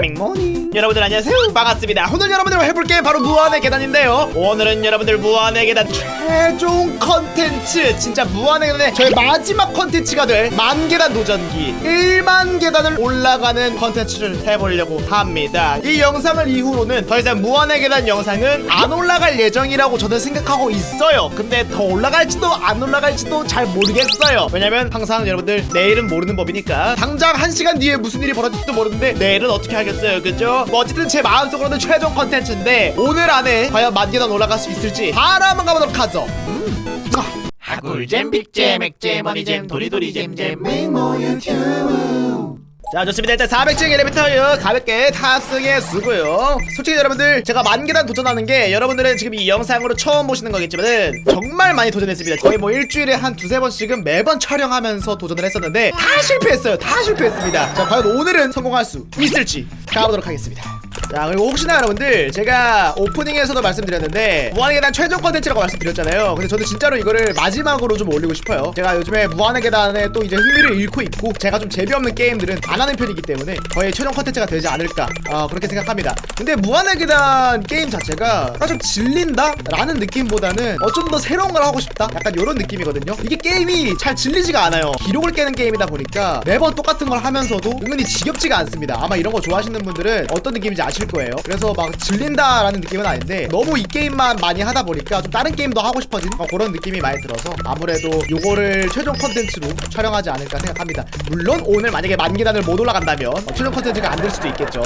맹모닝 여러분들 안녕하세요. 반갑습니다. 오늘 여러분들과 해볼 게임 바로 무한의 계단인데요. 오늘은 여러분들 무한의 계단 최종 컨텐츠. 진짜 무한의 계단의 저의 마지막 컨텐츠가 될 만계단 도전기. 1만 계단을 올라가는 컨텐츠를 해보려고 합니다. 이 영상을 이후로는 더 이상 무한의 계단 영상은 안 올라갈 예정이라고 저는 생각하고 있어요. 근데 더 올라갈지도 안 올라갈지도 잘 모르겠어요. 왜냐면 항상 여러분들 내일은 모르는 법이니까. 당장 한 시간 뒤에 무슨 일이 벌어질지도 모르는데 내일은 어떻게 하겠어요. 그죠? 뭐 어쨌든 제 마음속으로는 최종 컨텐츠인데 오늘 안에 과연 만 계단 올라갈 수 있을지 바로 한번 가보도록 하죠 음. 아. 하굴잼 빅잼 액잼 머니잼 도리도리 잼잼 맹모 유튜브 자 좋습니다. 일단 400층 엘리베이터 가볍게 탑승해 쓰고요. 솔직히 여러분들 제가 만계단 도전하는 게 여러분들은 지금 이 영상으로 처음 보시는 거겠지만은 정말 많이 도전했습니다. 거의 뭐 일주일에 한 두세 번씩은 매번 촬영하면서 도전을 했었는데 다 실패했어요. 다 실패했습니다. 자 과연 오늘은 성공할 수 있을지 가보도록 하겠습니다 자 그리고 혹시나 여러분들 제가 오프닝에서도 말씀드렸는데 무한의 계단 최종 컨텐츠라고 말씀드렸잖아요. 근데 저는 진짜로 이거를 마지막으로 좀 올리고 싶어요. 제가 요즘에 무한의 계단에 또 이제 흥미를 잃고 있고 제가 좀 재미없는 게임들은 안 하는 편이기 때문에 거의 최종 컨텐츠가 되지 않을까 어, 그렇게 생각합니다. 근데 무한의 계단 게임 자체가 좀 질린다? 라는 느낌보다는 어 좀 더 새로운 걸 하고 싶다? 약간 이런 느낌이거든요. 이게 게임이 잘 질리지가 않아요. 기록을 깨는 게임이다 보니까 매번 똑같은 걸 하면서도 은근히 지겹지가 않습니다. 아마 이런 거 좋아하시는 분들은 어떤 느낌인지 아실 거예요. 그래서 막 질린다라는 느낌은 아닌데 너무 이 게임만 많이 하다 보니까 좀 다른 게임도 하고 싶어진 어, 그런 느낌이 많이 들어서 아무래도 요거를 최종 컨텐츠로 촬영하지 않을까 생각합니다. 물론 오늘 만약에 만 계단을 못 올라간다면 어, 최종 컨텐츠가 안 될 수도 있겠죠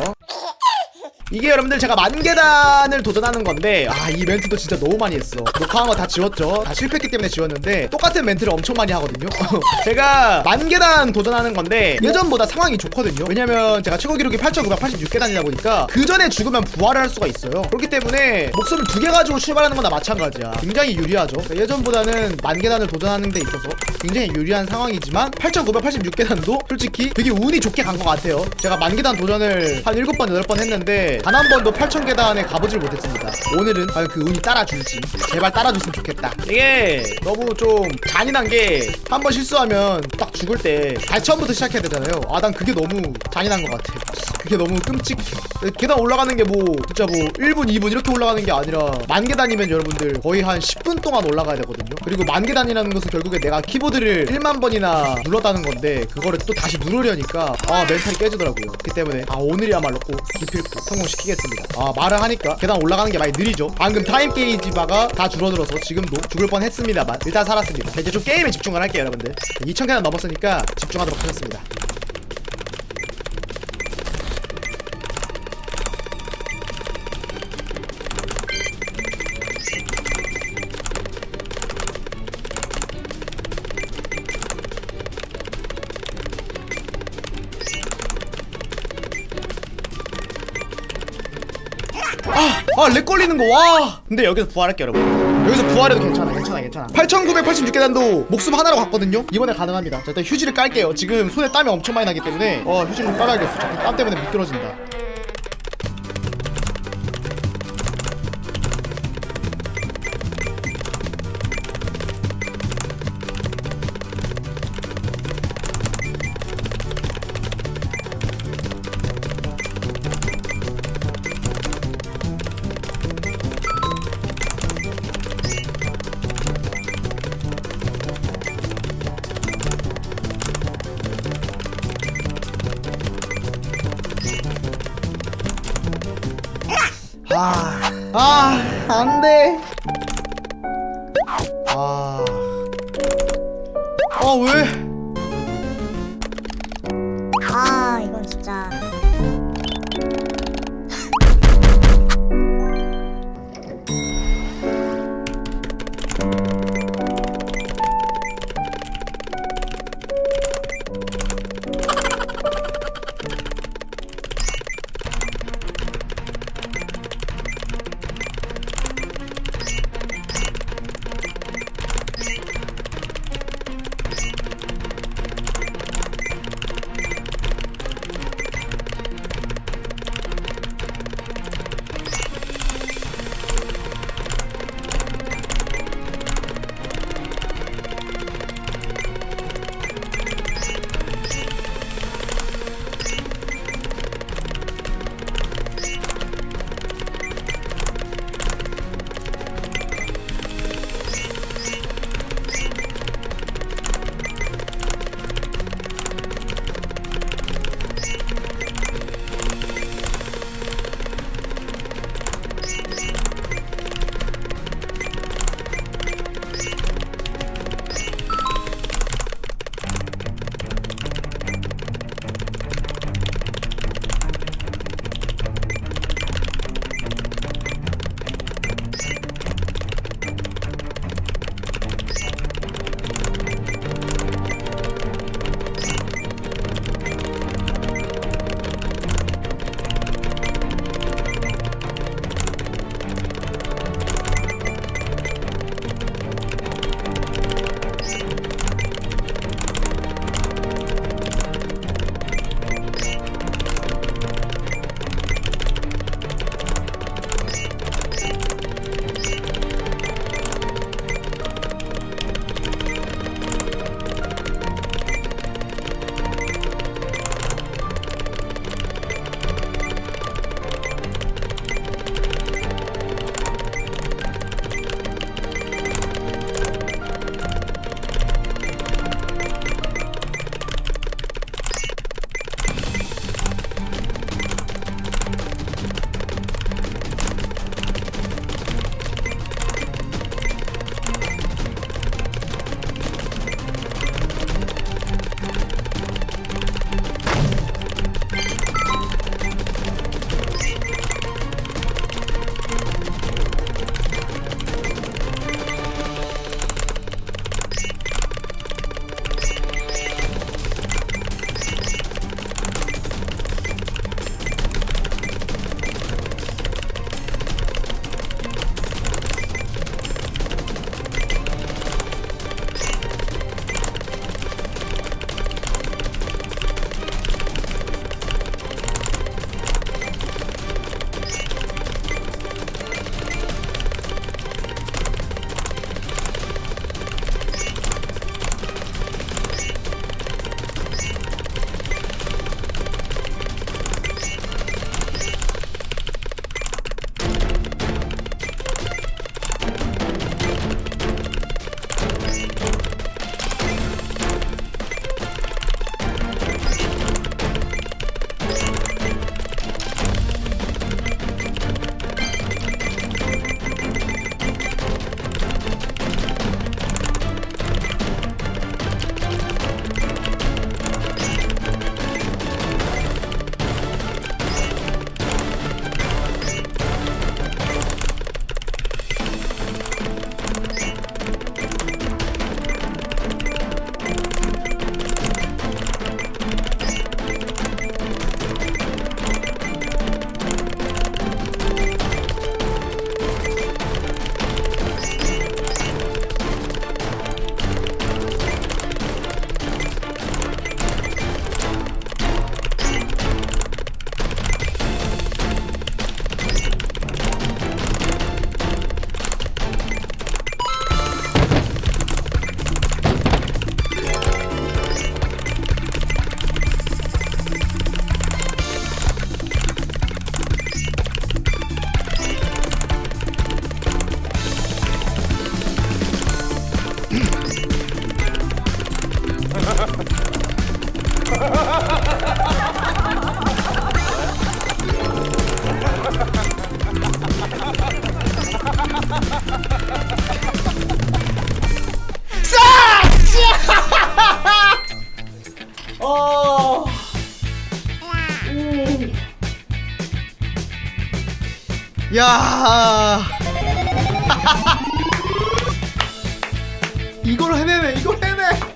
이게 여러분들 제가 만 계단을 도전하는 건데 아 이 멘트도 진짜 너무 많이 했어. 녹화한 거 다 지웠죠? 다 실패했기 때문에 지웠는데 똑같은 멘트를 엄청 많이 하거든요? 제가 만 계단 도전하는 건데 예전보다 상황이 좋거든요? 왜냐면 제가 최고 기록이 8986계단이다 보니까 그 전에 죽으면 부활을 할 수가 있어요. 그렇기 때문에 목숨을 두 개 가지고 출발하는 거나 마찬가지야. 굉장히 유리하죠? 그러니까 예전보다는 만 계단을 도전하는 데 있어서 굉장히 유리한 상황이지만 8986계단도 솔직히 되게 운이 좋게 간 것 같아요. 제가 만 계단 도전을 한 7번 8번 했는데 단 한 번도 8000계단에 가보질 못했습니다. 오늘은 과연 그 운이 따라줄지 제발 따라줬으면 좋겠다. 이게 너무 좀 잔인한 게 한 번 실수하면 딱 죽을 때 다시 처음부터 시작해야 되잖아요. 아 난 그게 너무 잔인한 것 같아 그게 너무 끔찍해 계단 올라가는 게 뭐 진짜 뭐 1분 2분 이렇게 올라가는 게 아니라 만 계단이면 여러분들 거의 한 10분 동안 올라가야 되거든요. 그리고 만 계단이라는 것은 결국에 내가 키보드를 1만 번이나 눌렀다는 건데 그거를 또 다시 누르려니까 아 멘탈이 깨지더라고요. 그렇기 때문에 아 오늘이야말로 꼭 기필코 성공시키겠습니다. 아 말을 하니까 계단 올라가는 게 많이 느리죠. 방금 타임 게이지 바가 다 줄어들어서 지금도 죽을 뻔 했습니다만 일단 살았습니다. 자, 이제 좀 게임에 집중을 할게요 여러분들. 2000계단 넘었으니까 집중하도록 하겠습니다 아, 렉 걸리는 거, 와! 근데 여기서 부활할게, 여러분. 여기서 부활해도 괜찮아, 괜찮아, 괜찮아. 8986계단도 목숨 하나로 갔거든요? 이번에 가능합니다. 자, 일단 휴지를 깔게요. 지금 손에 땀이 엄청 많이 나기 때문에, 어, 휴지를 좀 깔아야겠어. 자꾸 땀 때문에 미끄러진다. 아, 아, 안 돼. 야. 이걸 해내네 이걸 해내.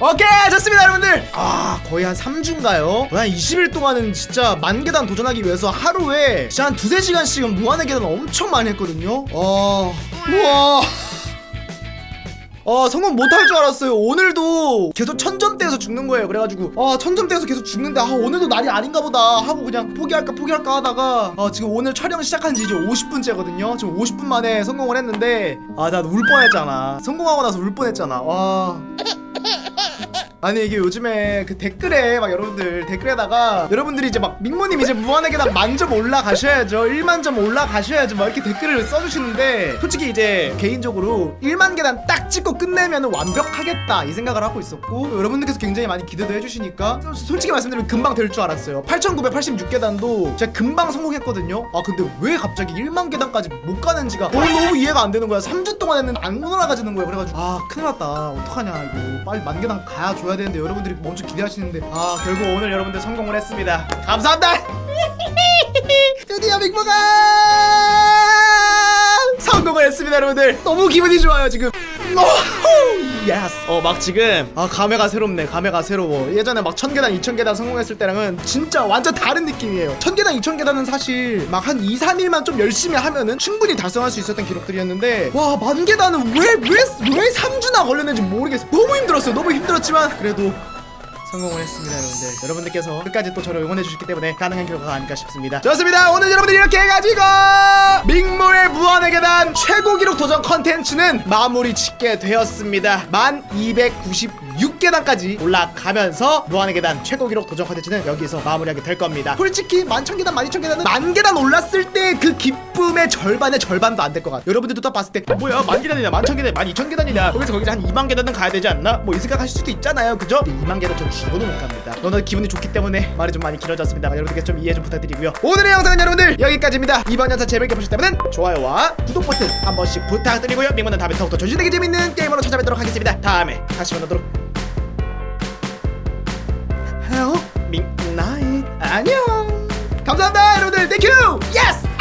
오케이 좋습니다 여러분들. 아 거의 한 3주인가요? 한 20일 동안은 진짜 만 계단 도전하기 위해서 하루에 진짜 한 두세 시간씩은 무한의 계단 엄청 많이 했거든요. 어 우와 어 성공 못할 줄 알았어요. 오늘도 계속 천점대에서 죽는 거예요. 그래가지고 아 천점대에서 계속 죽는데 아 오늘도 날이 아닌가 보다 하고 그냥 포기할까 포기할까 하다가 아 지금 오늘 촬영 시작한 지 이제 50분째거든요. 지금 50분 만에 성공을 했는데 아 나 울 뻔했잖아. 성공하고 나서 울 뻔했잖아. 와 아니 이게 요즘에 그 댓글에 막 여러분들 댓글에다가 여러분들이 이제 막 민모님 이제 무한의 계단 만점 올라가셔야죠. 1만 점 올라가셔야죠. 막 이렇게 댓글을 써주시는데 솔직히 이제 개인적으로 1만 계단 딱 찍고 끝내면 완벽하겠다 이 생각을 하고 있었고 여러분들께서 굉장히 많이 기대도 해주시니까 솔직히 말씀드리면 금방 될 줄 알았어요. 8986계단도 제가 금방 성공했거든요. 아 근데 왜 갑자기 1만 계단까지 못 가는지가 너무, 너무 이해가 안 되는 거야. 3주 동안 했는데 안 올라가지는 거야. 그래가지고 아 큰일 났다. 어떡하냐 이거. 빨리 만 계단 가야 줘야 되는데 여러분들이 엄청 기대하시는데. 아 결국 오늘 여러분들 성공을 했습니다. 감사합니다. 드디어 빅보가 성공을 했습니다 여러분들. 너무 기분이 좋아요 지금. 예스 어막 지금 아 감회가 새롭네 감회가 새로워. 예전에 막 천계단 이천계단 성공했을 때랑은 진짜 완전 다른 느낌이에요. 천계단 이천계단은 사실 막 한 2, 3일만 좀 열심히 하면은 충분히 달성할 수 있었던 기록들이었는데 와 만계단은 왜 왜 왜 3주나 걸렸는지 모르겠어. 너무 힘들었어요 너무 힘들었지만. 그래도 성공을 했습니다 여러분들. 여러분들께서 끝까지 또 저를 응원해 주셨기 때문에 가능한 결과가 아닐까 싶습니다. 좋습니다. 오늘 여러분들 이렇게 해가지고 밍모의 무한의 계단 최고 기록 도전 컨텐츠는 마무리 짓게 되었습니다. 만 296 계단까지 올라가면서 무한의 계단 최고 기록 도전 컨텐츠는 여기서 마무리하게 될 겁니다. 솔직히 만천 계단 만이천 계단은 만 계단 올랐을 때 그 기쁨의 절반의 절반도 안 될 것 같아요. 여러분들도 딱 봤을 때 뭐야 만 계단이냐 만천 계단 만이천 계단이냐? 거기서 거기서 한 2만 계단은 가야 되지 않나? 뭐 이 생각하실 수도 있잖아요. 그죠? 2만 계단 전 죽어도 못 갑니다. 너는 기분이 좋기 때문에 말이 좀 많이 길어졌습니다. 여러분들께 좀 이해 좀 부탁드리고요. 오늘의 영상은 여러분들 여기까지입니다. 이번 영상 재밌게 보셨다면 좋아요와 구독 버튼 한 번씩 부탁드리고요. 민모는 다음에 더욱더 조신되게 재밌는 게임으로 찾아뵙도록 하겠습니다. 다음에 다시 만나도록 민나잇 안녕. 감사합니다 여러분들. 땡큐 예